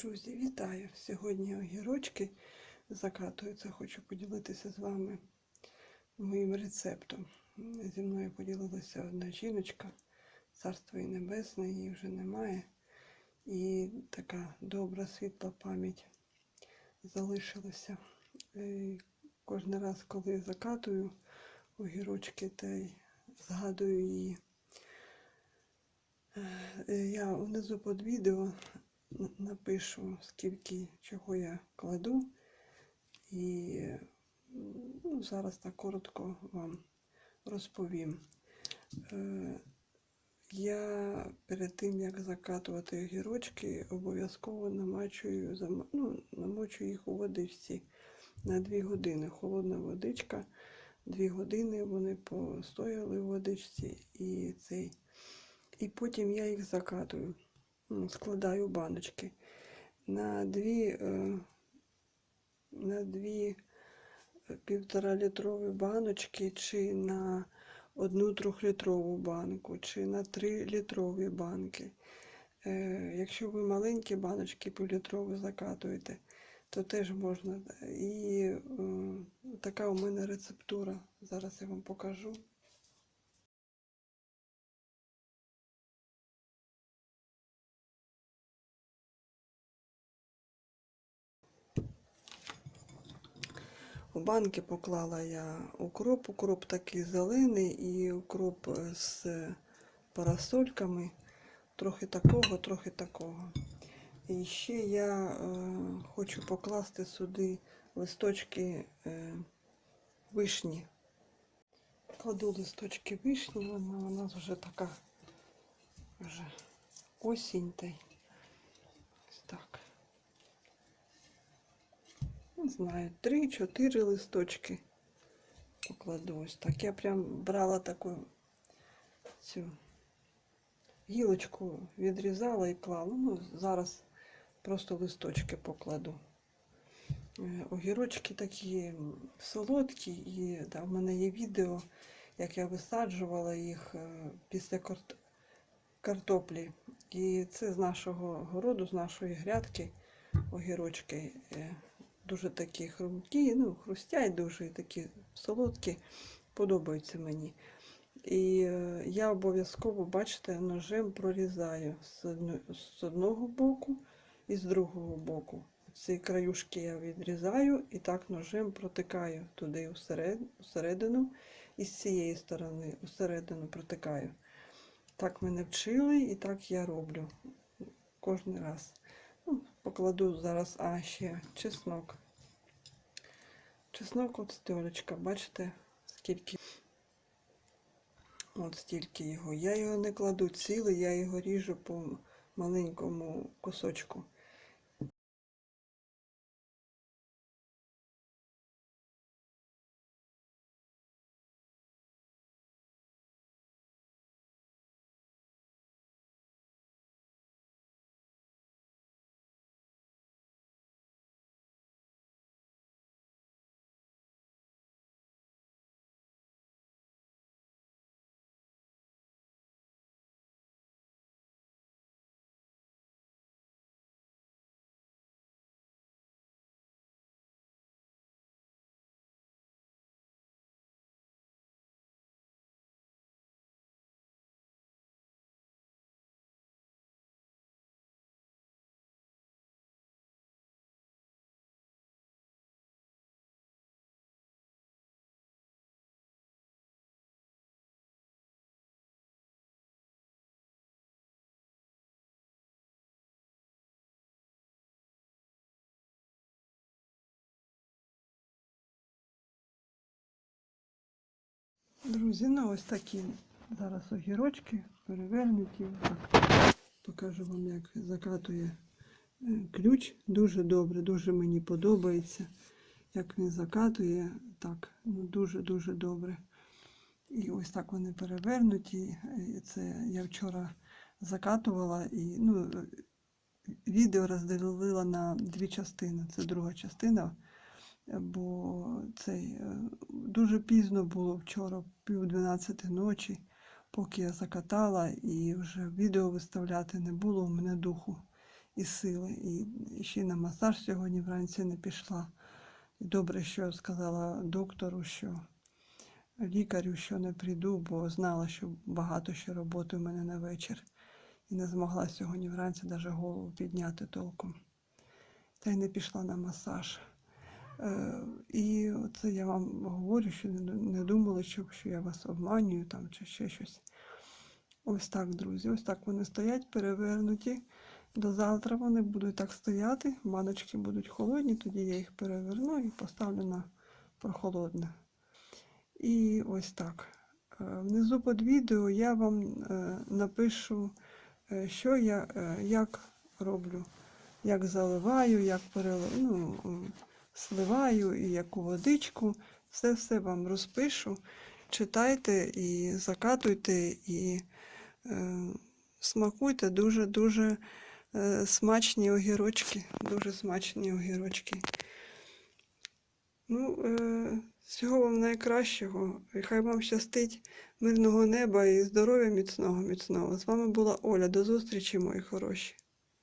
Друзі, вітаю! Сьогодні огірочки закатуються. Хочу поділитися з вами моїм рецептом. Зі мною поділилася одна жіночка, царство і небесне, її вже немає. І така добра світла пам'ять залишилася. І кожен раз, коли закатую огірочки, та й згадую її. Е, Я внизу під відео напишу, скільки чого я кладу. І ну, зараз так коротко вам розповім. Е, Я перед тим, як закатувати огірочки, обов'язково намачую, ну, намочую їх у водичці на 2 години. Холодна водичка. 2 години вони постояли в водичці і цей. І потім я їх закатую складаю баночки на дві, е, на дві півтора літрові баночки, чи на одну трьохлітрову банку, чи на три літрові банки. Е, Якщо ви маленькі баночки півлітрові закатуєте, то теж можна. І е, така у мене рецептура. Зараз я вам покажу. У банки поклала я укроп, укроп такий зелений і укроп е, з парасольками. Трохи такого, трохи такого. І ще я е, хочу покласти сюди листочки е, вишні. Кладу листочки вишні, вона у нас вже така вже осінь та й ось так. Знаю, три-чотири листочки покладу ось так. Я прям брала таку цю гілочку, відрізала і клала. Ну, зараз просто листочки покладу. Е, Огірочки такі солодкі, і да, в мене є відео, як я висаджувала їх е, після картоплі. І це з нашого городу, з нашої грядки огірочки. Дуже такі хрумкі, ну, хрустять дуже такі солодкі, подобаються мені. І е, я обов'язково, бачите, ножем прорізаю з, одного боку і з другого боку. Ці краюшки я відрізаю і так ножем протикаю туди всеред, всередину і з цієї сторони всередину протикаю. Так мене вчили і так я роблю кожен раз. Ну, покладу зараз, а ще чеснок. Чеснок от столечка, бачите, скільки. От стільки його. Я його не кладу цілий, я його ріжу по маленькому кусочку. Друзі, ну ось такі зараз огірочки перевернуті. Покажу вам, як закатує е, ключ. Дуже добре, дуже мені подобається. Як він закатує, так, ну дуже-дуже добре. І ось так вони перевернуті. Це я вчора закатувала і ну, е, відео розділила на дві частини. Це друга частина бо цей е, дуже пізно було вчора, пів дванадцяти ночі, поки я закатала і вже відео виставляти не було у мене духу. і сили. І ще на масаж сьогодні вранці не пішла. Добре, що сказала доктору, що лікарю, що не прийду, бо знала, що багато ще роботи у мене на вечір. І не змогла сьогодні вранці навіть голову підняти толком. Та й не пішла на масаж. Е, і це я вам говорю, що не, думали, що, я вас обманюю там чи ще щось. Ось так, друзі. Ось так вони стоять, перевернуті. До завтра вони будуть так стояти. Баночки будуть холодні, тоді я їх переверну і поставлю на прохолодне. І ось так. Е, Внизу під відео я вам е, напишу, що я як роблю, як заливаю, як перели... ну, сливаю і яку водичку. Все-все вам розпишу. Читайте і закатуйте, і е, смакуйте дуже-дуже е, смачні огірочки. Дуже смачні огірочки. Ну, е, всього вам найкращого. І хай вам щастить мирного неба і здоров'я міцного, міцного. З вами була Оля. До зустрічі, мої хороші.